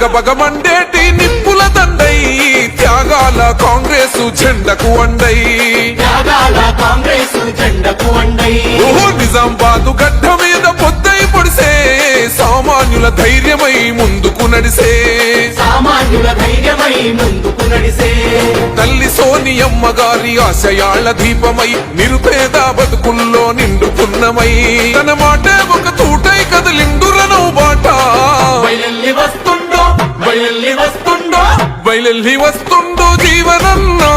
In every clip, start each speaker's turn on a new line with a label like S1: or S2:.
S1: బగ బగ మండేటి నిప్పుల దండై త్యాగాల కాంగ్రెసు జెండకు అండై.
S2: త్యాగాల కాంగ్రెస్ జెండకు అండై.
S1: ఓహో నిజామాబాదు గడ్డ మీద పొద్దై పొడిసే సామాన్యుల ధైర్యమై ముందుకు నడిసే.
S2: సామాన్యుల ధైర్యమై ముందుకు నడిసే.
S1: తల్లి సోనియమ్మ గారి ఆశయాళ్ళ దీపమై నిరుపేద బతుకుల్లో నిండుకున్నమై. తన మాటే ఒక తూటై కదలిండురను బాట
S2: బయలెల్లి వస్తుండో బయలెల్లి వస్తుండో
S1: బయలెల్లి వస్తుండో జీవనన్నా?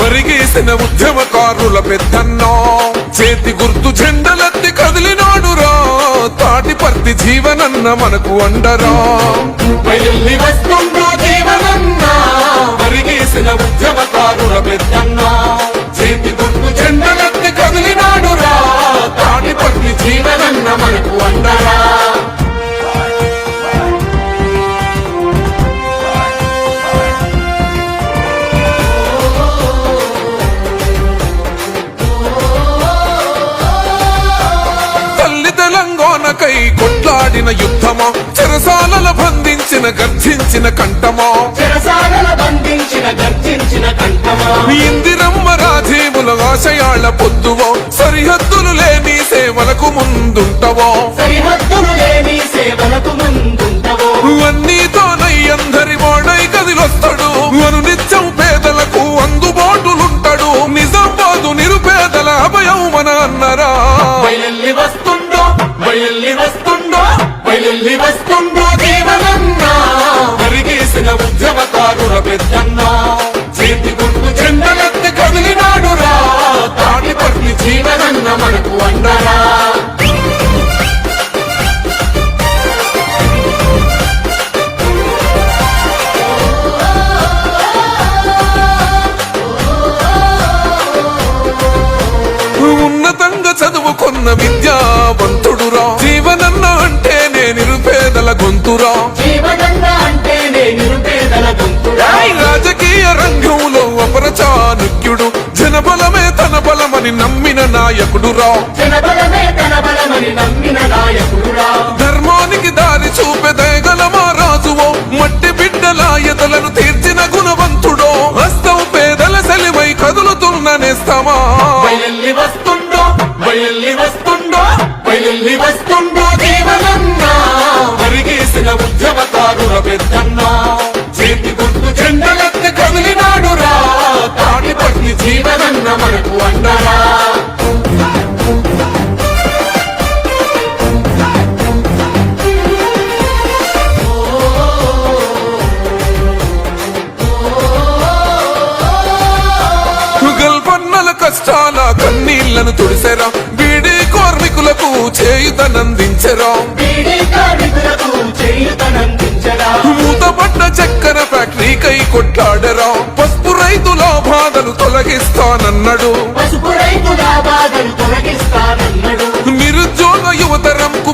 S1: పరిగేసిన ఉద్యమకారుల పెద్దన్నా? చేతి గుర్తు జెండలెత్తి కదిలినాడురా? తాటిపర్తి జీవనన్న మనకు అండరా?
S2: బయలెల్లి వస్తుండో జీవనన్నా?
S1: పరిగేసిన
S2: ఉద్యమకారుల పెద్దన్నా?
S1: చేతి గుర్తు జెండలెత్తి కదిలినాడురా? తాటిపర్తి జీవనన్న మనకు అండరా? బంధించిన గర్జించిన కంఠమా?
S2: చెరసాగల బంధించిన గర్జించిన కంఠమా?
S1: ఇందిరమ్మ రాజీవుల ఆశయాళ్ళ పొద్దువో సరిహద్దులు లేని సేవలకు ముందుంటవో?
S2: సరిహద్దులు లేని సేవలకు ముందుంటవో?
S1: అన్నీతోనై అందరి వాడై కదిలొస్తాడు అను నిత్యం పేదలకు అందుబాటులుంటాడు. నిరుపేదల అభయం మన అన్నరా.
S2: బయలెల్లి వస్తుండో బయలెల్లి వస్తుండో బయలెల్లి వస్తుండో జీవనన్నా?
S1: మరిగేసిన ఉద్యమకారుల పెద్దన్నా? రాజకీయ రంగంలో అపరచానుక్యుడు జనబలమే తన బలమని నమ్మిన నాయకుడురా.
S2: నమ్మిన నాయకుడురా.
S1: ధర్మానికి దారి చూపె దయగల మా రాజువో? మట్టి బిడ్డల ఎదలను తీర్చిన గుణవంతుడో? హస్తం పేదల సెలివై కదులుతున్న నేస్తమా?
S2: వస్తుండో వస్తుండో వస్తుండో. జీవనన్న
S1: మనకు అండరా కష్టాల కన్నీళ్ళను తుడిసెరా. బీడీ కార్మికులకు చేయుతనందించెరా. మూతపడ్డ చక్కెర ఫ్యాక్టరీకై కొట్లాడరా. పసుపు రైతుల తొలగిస్తానన్నాడు. నిరుద్యోగ యువతరంకు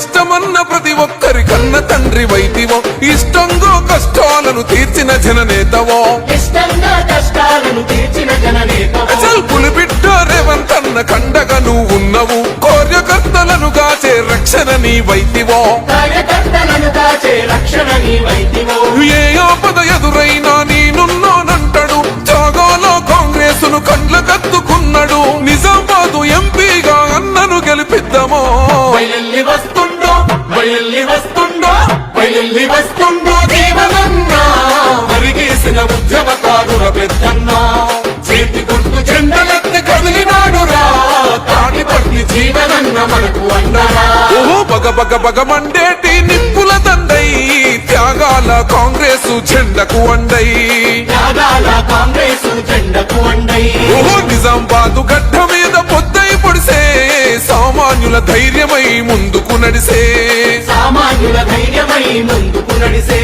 S1: కష్టమన్న ప్రతి ఒక్కరి కన్న తండ్రి వైతివో. ఇష్టంగా కష్టాలను తీర్చిన జననేతవో. పులిబిడ్డ రేవంతన్న కండగా నువ్వు ఉన్నవు. కార్యకర్తలను కాచే రక్షణ నీ
S2: కాచే రక్షణ
S1: మనకు అండరా ఓహో బగ బగ బగ మండేటి నిప్పుల దండై త్యాగాల కాంగ్రెసు జెండకు అండై
S2: త్యాగాల కాంగ్రెస్ జెండకు అండై
S1: ఓహో నిజామాబాదు గడ్డ మీద పొద్దై పొడిసే సామాన్యుల ధైర్యమై ముందుకు నడిసే.
S2: సామాన్యుల ధైర్యమై ముందుకు నడిసే.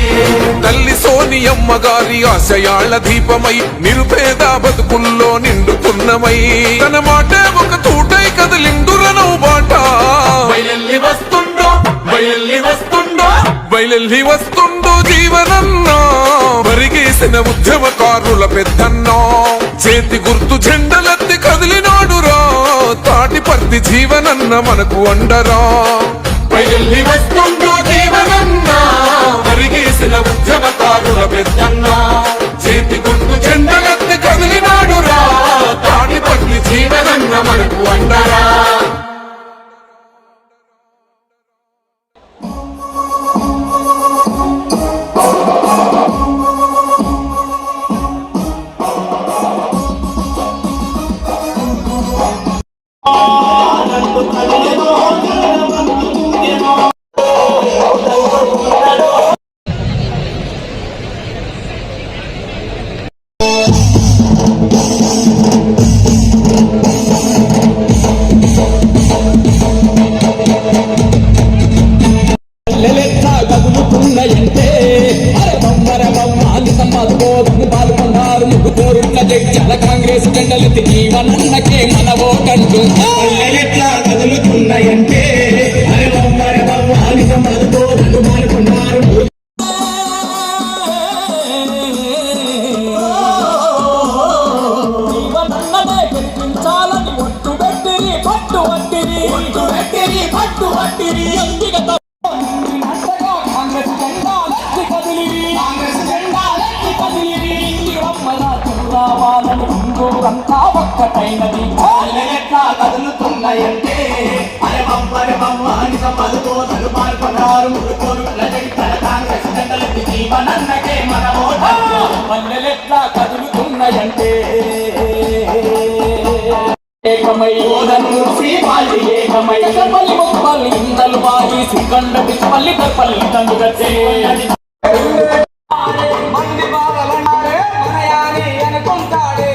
S1: తల్లి సోనియమ్మ గారి ఆశయాళ్ళ దీపమై నిరుపేద బతుకుల్లో నిండుకున్నమై. తన మాటే ఒక తూటై కదిలిండురనవు బాట
S2: బయలెల్లి
S1: వస్తుందో జీవనన్నా. వరిగేసిన ఉద్యమకారుల పెద్దన్నా. చేతి గుర్తు జెండలెత్తి కదిలినాడురా. తాటిపర్తి జీవనన్న మనకు అండరా
S2: బయలెల్లి వస్తుండో జీవనన్నా. మరిగేసిన ఉద్యమకారుల పెద్దన్నా. చేతి గుర్తు కదిలినాడురా. తాడిపట్టి జీవనన్న మనకు అండరా
S3: హిందూరంతా ఒక్కటైనది ఎట్లా కదులుతున్నాయంటే. పదుకోదలు లజగితల కాంగ్రెస్ జెండలెత్తి జీవనన్నకే మన ఓటు పల్లెలెట్లా కదులుతున్నాయంటే ఏకమై ఓదను శ్రీపాలి ఏకమై పల్లి ముప్పల్లి ఇందలు బాగి పల్లి పల్లి తండుగట్టే మంది బాలన్నారే మనయాని అనుకుంటాడే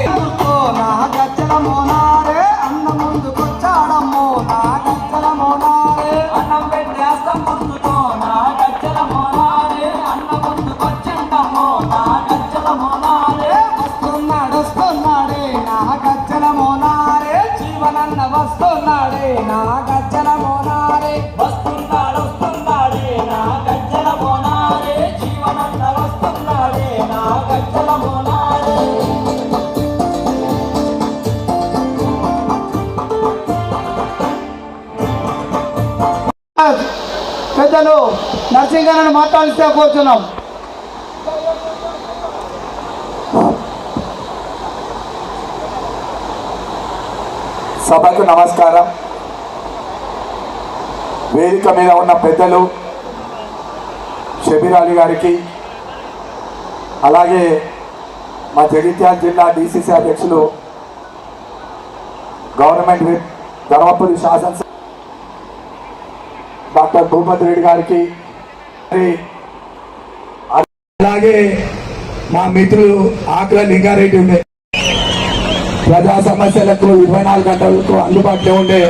S4: నా గచ్చల మోనారే అన్న ముందుకొచ్చాడమ్మో నా గచ్చల మోనారే
S3: అన్నం పెట్టేస్తాం.
S4: పెద్దలు నరసింహను మాట్లాడిస్తే కోరుతున్నాం
S5: సభకు నమస్కారం. వేదిక మీద ఉన్న పెద్దలు షబీరాలి గారికి అలాగే మా జగిత్యాల జిల్లా డిసిసి అధ్యక్షులు గవర్నమెంట్ ధర్మపురి శాసనసభ డాక్టర్ భూపతి రెడ్డి గారికి. అలాగే మా మిత్రులు ఆకుల లింగారెడ్డి ఉండే. ప్రజా సమస్యలకు ఇరవై నాలుగు గంటలకు అందుబాటులో ఉండే.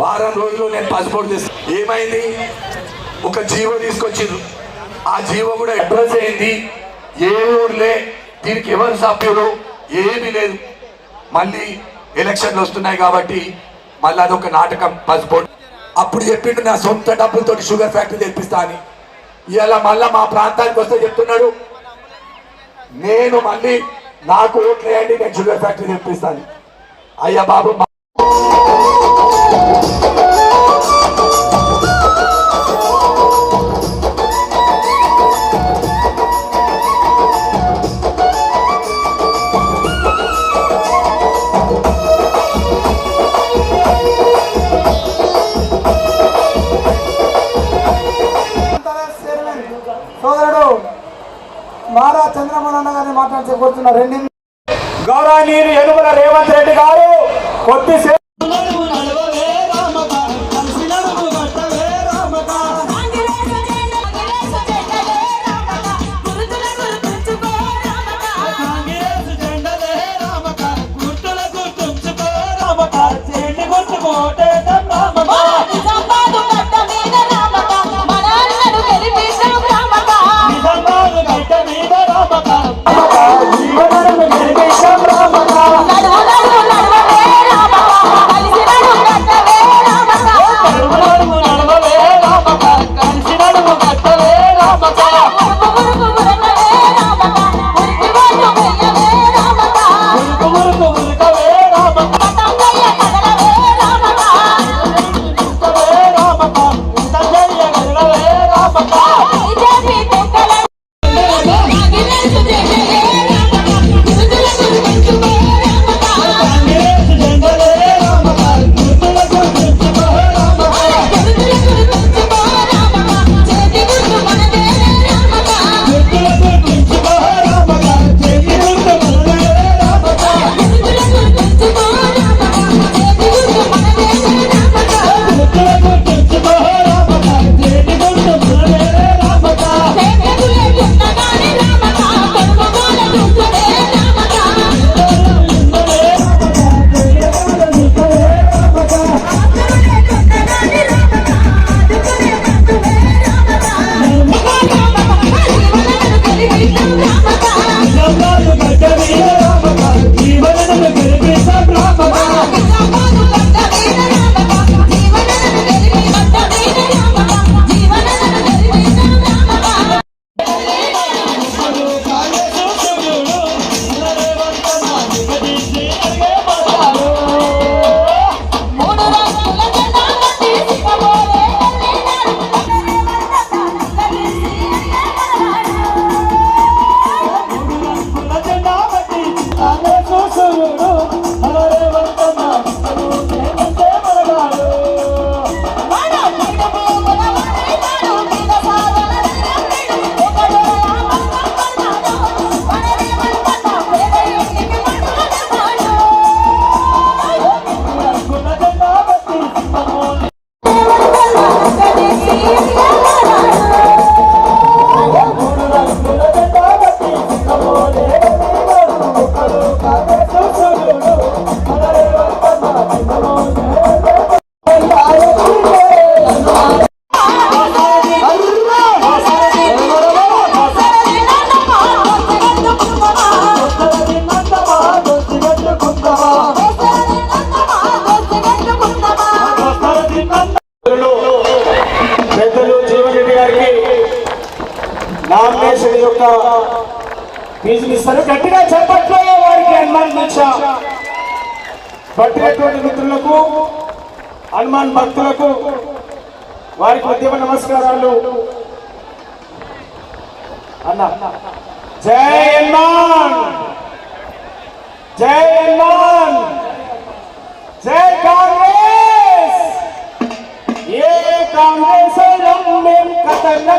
S5: వారం రోజులు నేను పాస్పోర్ట్ తీసుకు ఏమైంది? ఒక జీవో తీసుకొచ్చింది ఆ జీవో కూడా అడ్రస్ అయింది ఏ ఊర్లే? దీనికి ఎవరు సభ్యులు? ఏమీ లేదు. మళ్ళీ ఎలక్షన్లు వస్తున్నాయి కాబట్టి మళ్ళీ అదొక నాటకం పాస్పోర్ట్ అప్పుడు చెప్పిండు నా సొంత డబ్బులతో షుగర్ ఫ్యాక్టరీ తెప్పిస్తా అని. ఇలా మళ్ళా మా ప్రాంతానికి వస్తే చెప్తున్నాడు నేను మళ్ళీ నాకు ఓట్లేయండి నేను షుగర్ ఫ్యాక్టరీ తెప్పిస్తాను. అయ్యా బాబు
S4: గారిని రెండు హనుమాన్ భక్తులకు వారికి ఉద్యమ నమస్కారాలు. అన్న జై హనుమాన్! జై హనుమాన్! జై కాంగ్రెస్! ఏ కాంగ్రెస్ మేము కథన